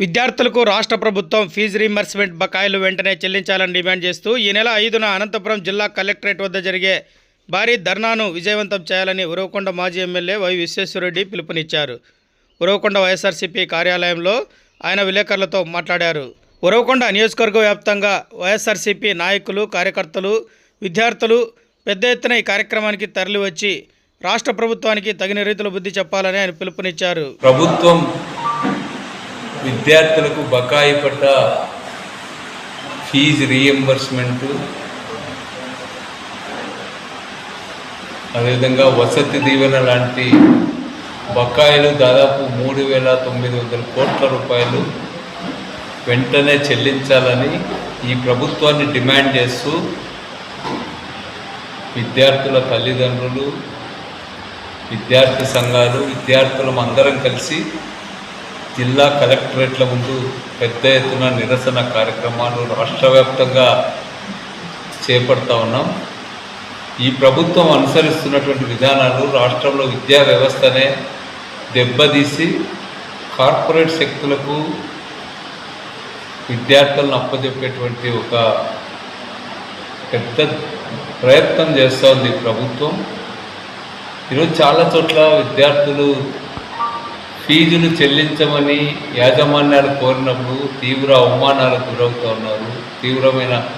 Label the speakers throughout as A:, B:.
A: విద్యార్థులకు రాష్ట్ర ప్రభుత్వం ఫీజు రీయింబర్స్మెంట్ బకాయిలు వెంటనే చెల్లించాలని డిమాండ్ చేస్తూ ఈ నెల ఐదున అనంతపురం జిల్లా కలెక్టరేట్ వద్ద జరిగే భారీ ధర్నాను విజయవంతం చేయాలని ఉరవకొండ మాజీ ఎమ్మెల్యే వై విశ్వేశ్వరరెడ్డి పిలుపునిచ్చారు. ఉరవకొండ వైఎస్ఆర్సీపీ కార్యాలయంలో ఆయన విలేకరులతో మాట్లాడారు. ఉరవకొండ నియోజకవర్గ వ్యాప్తంగా వైఎస్ఆర్సీపీ నాయకులు కార్యకర్తలు విద్యార్థులు పెద్ద ఎత్తున ఈ కార్యక్రమానికి తరలివచ్చి రాష్ట్ర ప్రభుత్వానికి తగిన రీతిలో బుద్ధి చెప్పాలని ఆయన పిలుపునిచ్చారు.
B: ప్రభుత్వం విద్యార్థులకు బకాయి పడ్డ ఫీజు రీఎంబర్స్మెంట్ అదేవిధంగా వసతి దీవెన లాంటి బకాయిలు దాదాపు మూడు వేల తొమ్మిది వందల కోట్ల రూపాయలు వెంటనే చెల్లించాలని ఈ ప్రభుత్వాన్ని డిమాండ్ చేస్తూ విద్యార్థుల తల్లిదండ్రులు విద్యార్థి సంఘాలు విద్యార్థులం అందరం కలిసి జిల్లా కలెక్టరేట్ల ముందు పెద్ద ఎత్తున నిరసన కార్యక్రమాలు రాష్ట్రవ్యాప్తంగా చేపడతా ఉన్నాం. ఈ ప్రభుత్వం అనుసరిస్తున్నటువంటి విధానాలు రాష్ట్రంలో విద్యా వ్యవస్థనే దెబ్బతీసి కార్పొరేట్ శక్తులకు విద్యార్థులను అప్పచెప్పేటువంటి ఒక పెద్ద ప్రయత్నం చేస్తూ ఉంది ప్రభుత్వం. ఈరోజు చాలా చోట్ల విద్యార్థులు ఫీజులు చెల్లించమని యాజమాన్యాలు కోరినప్పుడు తీవ్ర అవమానాలకు గురవుతూ ఉన్నారు తీవ్రమైన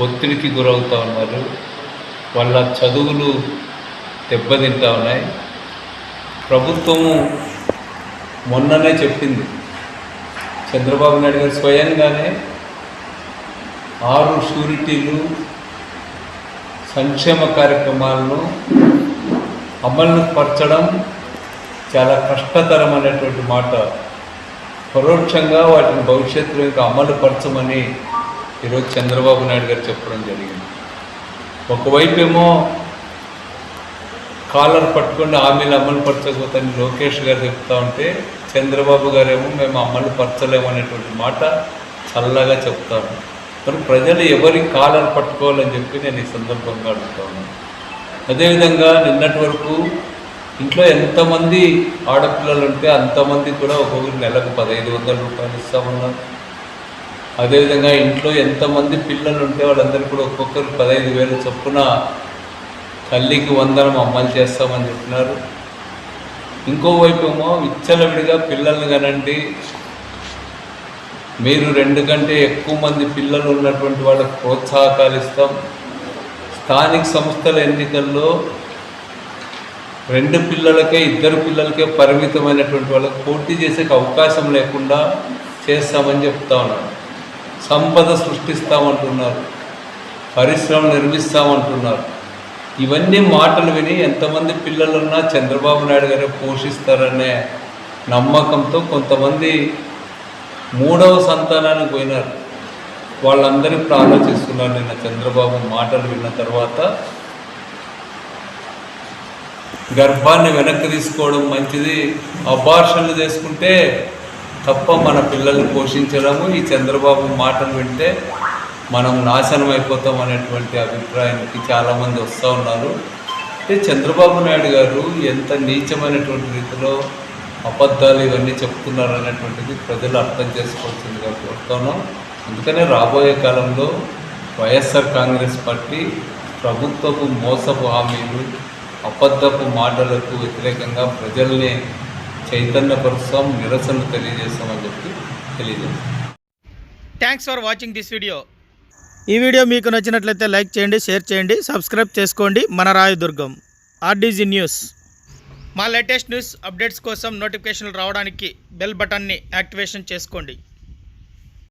B: ఒత్తిడికి గురవుతూ ఉన్నారు. వాళ్ళ చదువులు దెబ్బతింటా ఉన్నాయి. ప్రభుత్వము మొన్ననే చెప్పింది. చంద్రబాబు నాయుడు గారు స్వయంగానే ఆరు షూరిటీలు సంక్షేమ కార్యక్రమాలను అమలు పరచడం చాలా కష్టతరం అనేటువంటి మాట. పరోక్షంగా వాటిని భవిష్యత్తులో ఇంకా అమలు పరచమని ఈరోజు చంద్రబాబు నాయుడు గారు చెప్పడం జరిగింది. ఒకవైపు ఏమో కాలర్ పట్టుకొని హామీలు అమలు పరచకపోతని లోకేష్ గారు చెప్తా ఉంటే చంద్రబాబు గారేమో మేము అమలు పరచలేము అనేటువంటి మాట చల్లగా చెప్తాను మరి ప్రజలు ఎవరి కాలర్ పట్టుకోవాలని చెప్పి నేను ఈ సందర్భంగా అడుగుతా ఉన్నాను. అదేవిధంగా నిన్నటి వరకు ఇంట్లో ఎంతమంది ఆడపిల్లలు ఉంటే అంతమంది కూడా ఒక్కొక్కరు నెలకు పదహైదు వందల రూపాయలు ఇస్తామన్నారు. అదేవిధంగా ఇంట్లో ఎంతమంది పిల్లలు ఉంటే వాళ్ళందరూ కూడా ఒక్కొక్కరు పదహైదు వేలు చొప్పున తల్లికి వందనం అమలు చేస్తామని చెప్పినారు. ఇంకోవైపు ఏమో విచ్చలవిడిగా పిల్లల్ని కనండి మీరు రెండు కంటే ఎక్కువ మంది పిల్లలు ఉన్నటువంటి వాళ్ళకి ప్రోత్సాహకాలు ఇస్తాం. స్థానిక సంస్థల ఎన్నికల్లో రెండు పిల్లలకే ఇద్దరు పిల్లలకే పరిమితమైనటువంటి వాళ్ళకి పోటీ చేసే అవకాశం లేకుండా చేస్తామని చెప్తా ఉన్నారు సంపద సృష్టిస్తామంటున్నారు. పరిశ్రమలు నిర్మిస్తామంటున్నారు. ఇవన్నీ మాటలు విని ఎంతమంది పిల్లలున్నా చంద్రబాబు నాయుడు గారే పోషిస్తారనే నమ్మకంతో కొంతమంది మూడవ సంతానానికి పోయినారు. వాళ్ళందరూ ఇప్పుడు ఆలోచిస్తున్నారు నిన్న చంద్రబాబు మాటలు విన్న తర్వాత గర్భాన్ని వెనక్కి తీసుకోవడం మంచిది. అబార్షన్లు చేసుకుంటే తప్ప మన పిల్లల్ని పోషించడము ఈ చంద్రబాబు మాటలు వింటే మనం నాశనం అయిపోతాం అనేటువంటి అభిప్రాయానికి చాలామంది వస్తూ ఉన్నారు. అంటే చంద్రబాబు నాయుడు గారు ఎంత నీచమైనటువంటి రీతిలో అబద్ధాలు ఇవన్నీ చెప్తున్నారు అనేటువంటిది ప్రజలు అర్థం చేసుకోవాల్సిందిగా కోరుతున్నాం అందుకనే రాబోయే కాలంలో వైఎస్ఆర్ కాంగ్రెస్ పార్టీ ప్రభుత్వపు మోసపు హామీలు అబద్ధపు మాటలకు వ్యతిరేకంగా ప్రజల్ని చైతన్యపరుస్తాం నిరసన తెలియజేస్తామని చెప్పి తెలియజేస్తాం.
A: Thanks for watching this video ఈ వీడియో మీకు నచ్చినట్లయితే లైక్ చేయండి షేర్ చేయండి సబ్స్క్రైబ్ చేసుకోండి. మన రాయదుర్గం ఆర్డీజీ న్యూస్. మా లేటెస్ట్ న్యూస్ అప్డేట్స్ కోసం నోటిఫికేషన్లు రావడానికి బెల్ బటన్ని యాక్టివేషన్ చేసుకోండి.